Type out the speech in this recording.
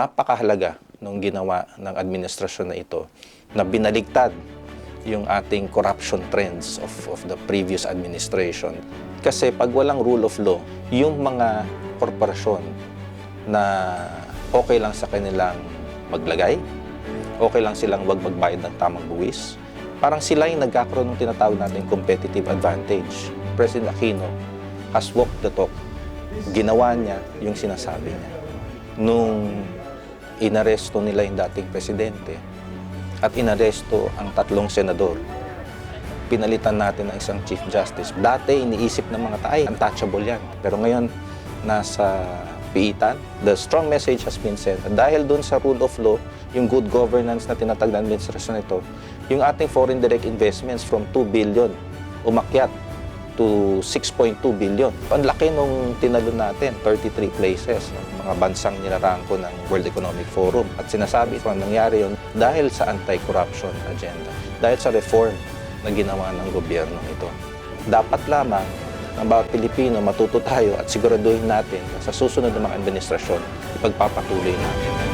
napakahalaga nung ginawa ng administrasyon na ito na binaligtad yung ating corruption trends of, of the previous administration. Kasi pag walang rule of law, yung mga korporasyon na okay lang sa kanilang maglagay, okay lang silang wag magbayad ng tamang buwis, parang sila yung nagkakaroon ng tinatawag natin competitive advantage. President Aquino has walked the talk. Ginawa niya yung sinasabi niya. Nung inaresto nila yung dating presidente at inaresto ang tatlong senador, pinalitan natin ng isang Chief Justice. Dati, iniisip ng mga taay, untouchable yan. Pero ngayon, nasa piitan. The strong message has been sent. Dahil dun sa rule of law, yung good governance na tinatag ng administrasyon nito, yung ating foreign direct investments from 2 billion umakyat to 6.2 billion. Ang laki nung tinalo natin, 33 places, mga bansang nilarangko ng World Economic Forum. At sinasabi ko, nangyari yun dahil sa anti-corruption agenda, dahil sa reform na ginawa ng gobyerno ito. Dapat lamang ang bawat Pilipino matuto tayo at siguraduhin natin na sa susunod na mga administrasyon, ipagpapatuloy natin.